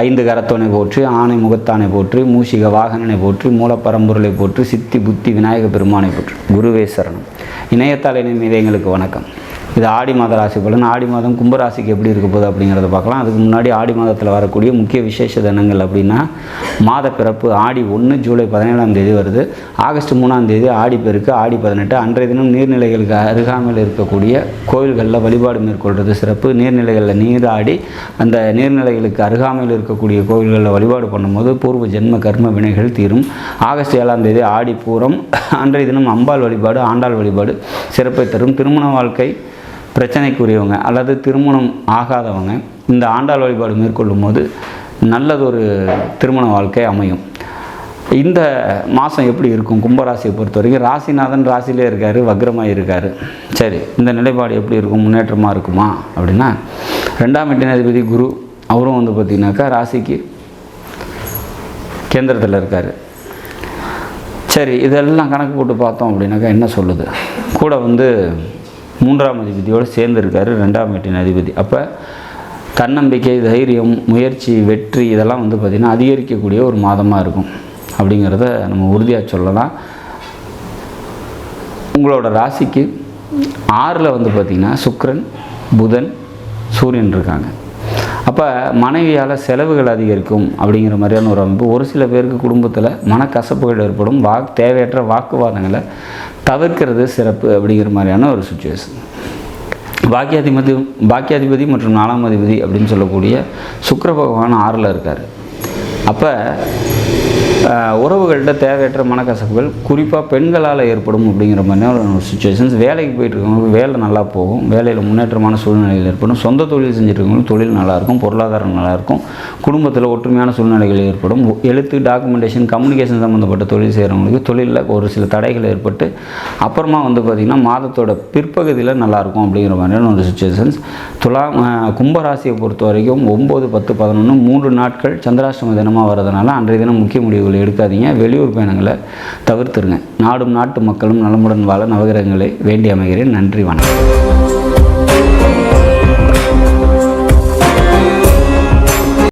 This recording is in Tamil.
ஐந்து கரத்தோனை போற்று ஆணை முகத்தானை போற்று மூஷிக வாகனனை போற்று மூலப்பரம்பொருளை போற்று சித்தி புத்தி விநாயக பெருமானை போற்று. குருவே சரணம். இணையத்தால் மீது எங்களுக்கு வணக்கம். இது ஆடி மாத ராசி பலன். ஆடி மாதம் கும்பராசிக்கு எப்படி இருக்க போகுது அப்படிங்கிறத பார்க்கலாம். அதுக்கு முன்னாடி ஆடி மாதத்தில் வரக்கூடிய முக்கிய விசேஷ தினங்கள் அப்படின்னா மாத பிறப்பு ஆடி ஒன்று ஜூலை பதினேழாம் தேதி வருது. ஆகஸ்ட் மூணாம் தேதி ஆடி பெருக்கு ஆடி பதினெட்டு. அன்றைய தினம் நீர்நிலைகளுக்கு அருகாமையில் இருக்கக்கூடிய கோயில்களில் வழிபாடு மேற்கொள்வது சிறப்பு. நீர்நிலைகளில் நீராடி அந்த நீர்நிலைகளுக்கு அருகாமையில் இருக்கக்கூடிய கோயில்களில் வழிபாடு பண்ணும்போது பூர்வ ஜென்ம கர்ம வினைகள் தீரும். ஆகஸ்ட் ஏழாம் தேதி ஆடி பூரம். அன்றைய தினம் அம்பாள் வழிபாடு ஆண்டாள் வழிபாடு சிறப்பை தரும். திருமண வாழ்க்கை பிரச்சனைக்குரியவங்க அல்லது திருமணம் ஆகாதவங்க இந்த ஆண்டாள் வழிபாடு மேற்கொள்ளும் போது நல்லதொரு திருமண வாழ்க்கை அமையும். இந்த மாதம் எப்படி இருக்கும்? கும்பராசியை பொறுத்த வரைக்கும் ராசிநாதன் ராசிலே இருக்கார் வக்ரமாக இருக்கார். சரி இந்த நிலைப்பாடு எப்படி இருக்கும்? முன்னேற்றமாக இருக்குமா? அப்படின்னா ரெண்டாம் எட்டினாதிபதி குரு அவரும் வந்து பார்த்திங்கனாக்கா ராசிக்கு கேந்திரத்தில் இருக்கார். சரி இதெல்லாம் கணக்கு போட்டு பார்த்தோம் அப்படின்னாக்கா என்ன சொல்லுது? கூட வந்து மூன்றாம் அதிபதியோடு சேர்ந்துருக்காரு ரெண்டாம் வீட்டின் அதிபதி. அப்போ தன்னம்பிக்கை தைரியம் முயற்சி வெற்றி இதெல்லாம் வந்து பார்த்திங்கன்னா அதிகரிக்கக்கூடிய ஒரு மாதமாக இருக்கும். அப்படிங்கிறத நம்ம உறுதியாக சொல்லலாம். உங்களோட ராசிக்கு ஆறில் வந்து பார்த்திங்கன்னா சுக்ரன் புதன் சூரியன் இருக்காங்க. அப்போ மனைவியால் செலவுகள் அதிகரிக்கும் அப்படிங்கிற மாதிரியான ஒரு அமைப்பு. ஒரு சில பேருக்கு குடும்பத்தில் மனக்கசப்புகள் ஏற்படும். வாக் தேவையற்ற வாக்குவாதங்களை தவிர்க்கிறது சிறப்பு அப்படிங்கிற மாதிரியான ஒரு சுச்சுவேஷன் பாக்கியாதிபதி பாக்கியாதிபதி மற்றும் நாலாம் அதிபதி அப்படின்னு சொல்லக்கூடிய சுக்கர பகவான் ஆறில் இருக்கார். அப்போ உறவுகள்கிட்ட தேவையற்ற மனக்கசப்புகள் குறிப்பாக பெண்களால் ஏற்படும் அப்படிங்கிற மாதிரியான ஒரு சுச்சுவேஷன்ஸ் வேலைக்கு போயிட்டு வேலை நல்லா போகும். வேலையில் முன்னேற்றமான சூழ்நிலைகள் ஏற்படும். சொந்த தொழில் செஞ்சுருக்கவங்களுக்கு தொழில் நல்லாயிருக்கும் பொருளாதாரம் நல்லாயிருக்கும் குடும்பத்தில் ஒற்றுமையான சூழ்நிலைகள் ஏற்படும். எழுத்து டாக்குமெண்டேஷன் கம்யூனிகேஷன் சம்மந்தப்பட்ட தொழில் செய்கிறவங்களுக்கு தொழிலில் ஒரு சில தடைகள் ஏற்பட்டு அப்புறமா வந்து பார்த்திங்கன்னா மாதத்தோட பிற்பகுதியில் நல்லாயிருக்கும் அப்படிங்கிற மாதிரியான ஒரு சுச்சுவேஷன்ஸ் துலா கும்பராசியை பொறுத்த வரைக்கும் ஒம்பது பத்து பதினொன்று மூன்று நாட்கள் சந்திராஷ்டம தினமாக வரதுனால அன்றைய தினம் முக்கிய முடிவுகள் எடுக்காதீங்க. வெளியூர் பயணங்களை தவிர்த்துருங்க. நாடும் நாட்டு மக்களும் நலமுடன் வாழ நவகிரகங்களை வேண்டி அமைகிறேன். நன்றி வணக்கம்.